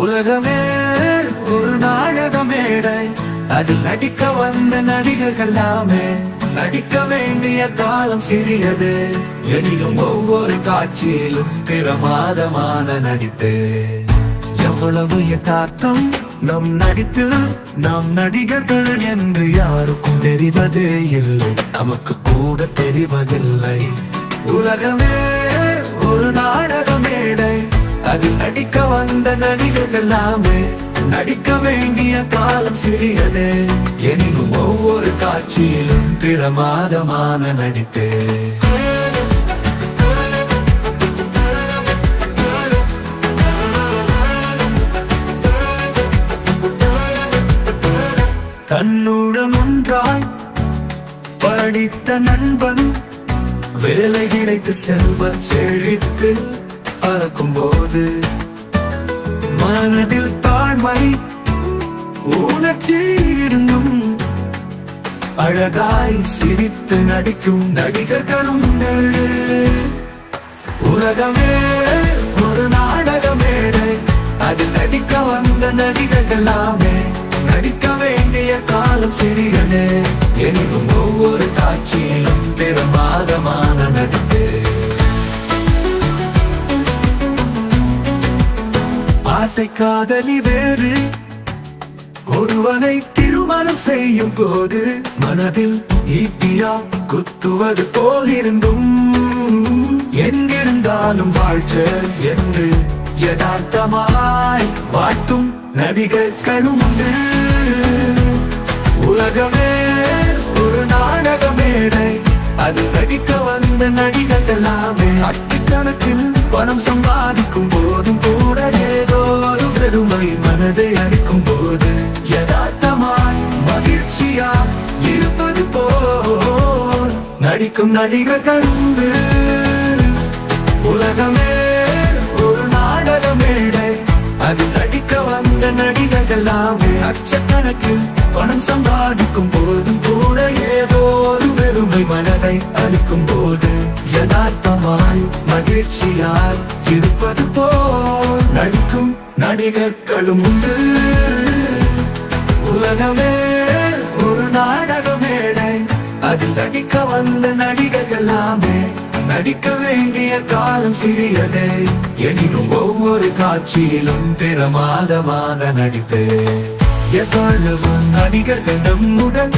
உலகமே ஒரு நாடக மேடை. அதில் நடிக்க வந்த நடிகர்கள்லாமே நடிக்க வேண்டிய காலம் சிறியது. எனினும் ஒவ்வொரு காட்சியிலும் பிரமாதமான நடித்து எவ்வளவு யதார்த்தம் நம் நடிப்பில் நாம் நடிகர்கள் என்று யாருக்கும் தெரிவதே இல்லை. நமக்கு கூட தெரிவதில்லை. உலகமே ஒரு நாடக மேடை. அதில் நடிக்க வந்த நடிகர்கள் நடிக்க வேண்டிய காலம் சிறியது. எனினும் ஒவ்வொரு காட்சியிலும் பிரமாதமான நடிப்பு. தன்னுடன் ஒன்றாய் படித்த நண்பன் வேலை கிடைத்து செல்வ செழித்து பறக்கும் போது மனதில் தாழ்மை உணர்ச்சி இருந்தும் அழகாய் சிரித்து நடிக்கும் நடிகர்களும் உண்டு. உலகமே ஒரு நாடக மேடை அதில் நடிக்க வந்த நடிகர்களாமே நடிக்க வேண்டிய காலம் சிறியது. எனினும் ஒவ்வொரு காட்சியிலும் பெரும் பிரமாதமான நடிப்பு. ஆசை காதலி வேறு. ஒருவனை திருமணம் செய்யும் போது மனதில் ஈட்டியா குத்துவது போல் இருந்தும். எங்கிருந்தாலும் வாழ்ச்ச என்று யதார்த்தமாய் வாழ்த்தும் நடிகர்களும் உண்டு. உலகமே ஒரு நாடக மேடை அது நடிக்க வந்த நடிகர்களாமே. எல்லாமே அட்டுக்கணக்கில் பணம் சம்பாதிக்கும் போது பெருமை மனதை அடிக்கும் போது யதார்த்தமாய் மகிழ்ச்சியா இருப்பது போல் நடிக்கும் நடிகர் கண்டு உலகமே ஒரு நாடக மேடை. அது நடிக்க வந்த நடிகர்கள் எல்லாமே லட்சக்கணக்கில் பணம் சம்பாதிக்கும் போதும் கூட ஏதோ ஒரு பெருமை மனதை அளிக்கும் போது யதார்த்தமாய் மகிழ்ச்சியாய் இருப்பது போல் நடிகர்களும் உண்டு. உலகமே ஒரு நாடக மேடை அதில் நடிக்க வந்த நடிகர்கள் எல்லாமே நடிக்க வேண்டிய காலம் சிறியதே. எனினும் ஒவ்வொரு காட்சியிலும் பிரமாதமான நடிப்பு. எவ்வளவு நடிகர்கள் நம்முடன்.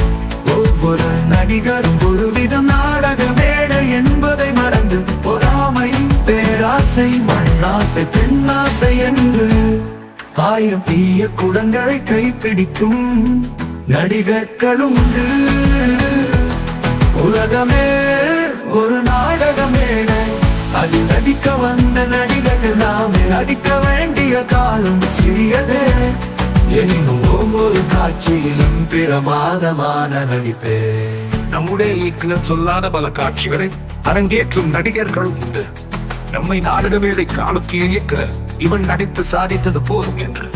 ஒவ்வொரு நடிகரும் ஒருவிதம் நாடக மேடை என்பதை மறந்து. பொறாமை பேராசை மண்ணாசை பெண்ணாசை என்று ஆயிரம் தீய குடங்களை கைப்பிடிக்கும் நடிகர்களும் உலகமே ஒரு நாடக மேடை அது நடிக்க வந்த நடிகர்கள் நாமே நடிக்க வேண்டிய காலம் சிறியதே. எனினும் ஒவ்வொரு காட்சியிலும் பிரமாதமான நடிப்பே. நம்முடைய இயக்குனர் சொல்லாத பல காட்சிகளை அரங்கேற்றும் நடிகர்கள் உண்டு. நம்மை நாடக வேலை காலத்தில் இயக்குனர் இவன் நடித்து சாதித்தது போதும் என்று.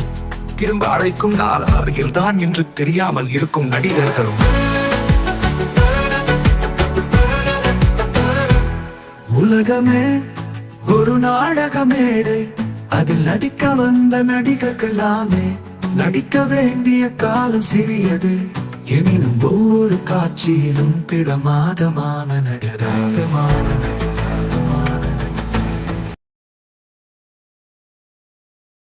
திரும்ப அழைக்கும் நாள் அருகில்தான் என்று தெரியாமல் இருக்கும் நடிகர்களும். உலகமே ஒரு நாடக மேடை அதில் நடிக்க வந்த நடிகர்களாமே நடிக்க வேண்டிய காலம் சிறியது. எனினும் ஒவ்வொரு காட்சியிலும் பிரமாதமான நடிகமான நடிகர்.